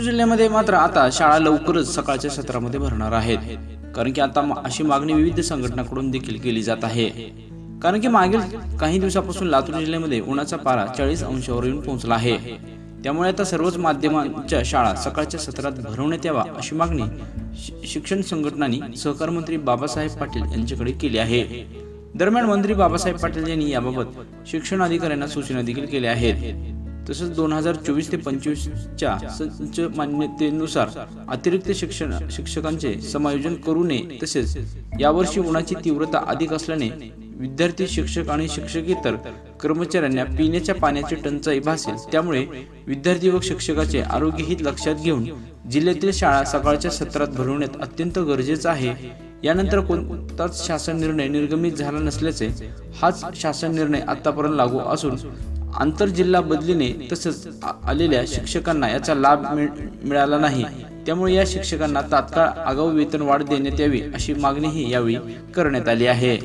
जिल्ह्यामध्ये मात्र आता शाळा लवकरच सकाळच्या सत्रामध्ये भरणार आहेत. कारण की आता अशी मागणी विविध संघटनाकडून देखील केली जात आहे. कारण की मागील काही दिवसापासून लातूर जिल्ह्यामध्ये उन्हाचा पारा चाळीस अंशावर येऊन पोहोचला आहे. त्यामुळे आता सर्वच माध्यमांच्या शाळा सकाळच्या सत्रात भरवण्यात यावा अशी मागणी शिक्षण संघटनांनी सहकार मंत्री बाबासाहेब पाटील यांच्याकडे केली आहे. दरम्यान मंत्री बाबासाहेब पाटील यांनी याबाबत शिक्षण अधिकाऱ्यांना सूचना देखील केल्या आहेत. तसंच दोन हजार चोवीस ते पंचवीसच्या संच मान्यतेनुसार अतिरिक्त शिक्षण शिक्षकांचे समायोजन करू नये तसेच यावर्षी उन्हाची तीव्रता अधिक असल्याने विद्यार्थी शिक्षक आणि शिक्षकेतर कर्मचाऱ्यांना पिण्याच्या पाण्याची टंचाई भासेल. त्यामुळे विद्यार्थी व शिक्षकाचे आरोग्यहित लक्षात घेऊन जिल्ह्यातील शाळा सकाळच्या सत्रात भरवण्यात अत्यंत गरजेचं आहे. यानंतर कोणताच शासन निर्णय निर्गमित झाला नसल्याचे हाच शासन निर्णय आतापर्यंत लागू असून आंतरजिल्हा बदलीने तसंच आलेल्या शिक्षकांना याचा लाभ मिळाला नाही. त्यामुळे या शिक्षकांना तात्काळ आगाऊ वेतन वाढ देण्यात यावी अशी मागणीही यावेळी करण्यात आली आहे.